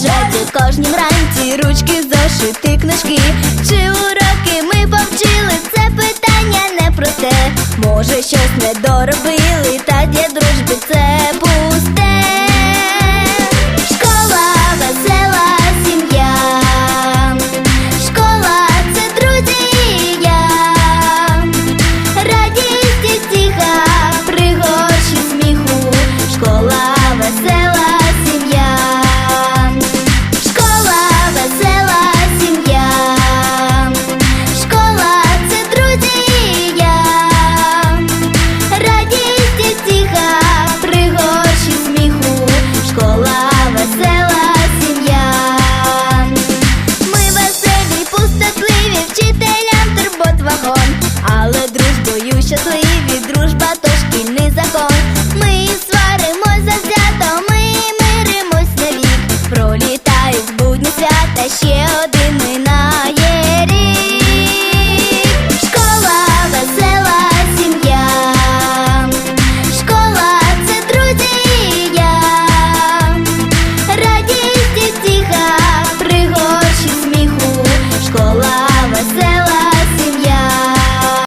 вчорашнім ранці ручки, зошити, книжки. Чи уроки ми повчили? Це питання не про те. Може, щось не діду пролі.